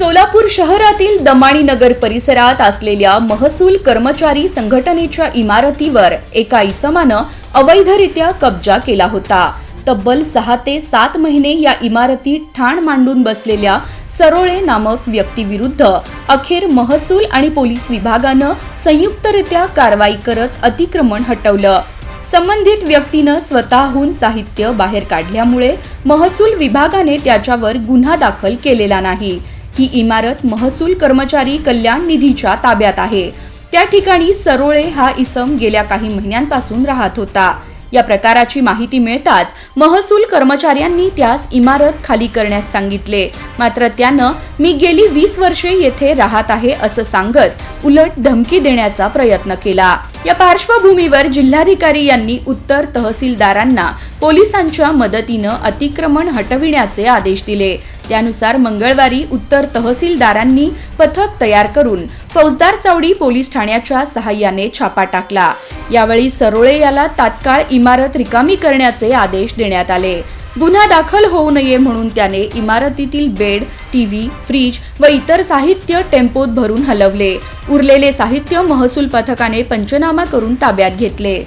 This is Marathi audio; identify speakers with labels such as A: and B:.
A: सोलापूर शहरातील दमाणी नगर परिसरात असलेल्या महसूल कर्मचारी संघटनेच्या इमारतीवर एका इसमानं अवैधरित्या कब्जा केला होता. तब्बल सहा ते सात महिने या इमारतीत ठाण मांडून बसलेल्या सरोळे नामक व्यक्तीविरुद्ध अखेर महसूल आणि पोलीस विभागानं संयुक्तरित्या कारवाई करत अतिक्रमण हटवलं. संबंधित व्यक्तीनं स्वतःहून साहित्य बाहेर काढल्यामुळे महसूल विभागाने त्याच्यावर गुन्हा दाखल केलेला नाही. ही इमारत महसूल कर्मचारी कल्याण निधीच्या ताब्यात आहे. त्या ठिकाणी सरोळे हा इसम गेल्या काही महिन्यांपासून राहत होता. या प्रकाराची माहिती मिळताच महसूल कर्मचाऱ्यांनी त्यास इमारत खाली करण्यास सांगितले. मात्र त्यानं मी गेली वीस वर्षे येथे राहत आहे असं सांगत उलट धमकी देण्याचा प्रयत्न केला. या पार्श्वभूमीवर जिल्हाधिकारी यांनी उत्तर तहसीलदारांना पोलिसांच्या मदतीनं अतिक्रमण हटविण्याचे आदेश दिले. त्यानुसार मंगळवारी उत्तर तहसीलदारांनी पथक तयार करून फौजदार चौडी पोलीस ठाण्याच्या सहाय्याने छापा टाकला. यावेळी सरोळे याला तात्काळ इमारत रिकामी करण्याचे आदेश देण्यात आले. गुन्हा दाखल होऊ नये म्हणून त्याने इमारतीतील बेड टीव्ही फ्रीज व इतर साहित्य टेम्पोत भरून हलवले. उरलेले साहित्य महसूल पथकाने पंचनामा करून ताब्यात घेतले.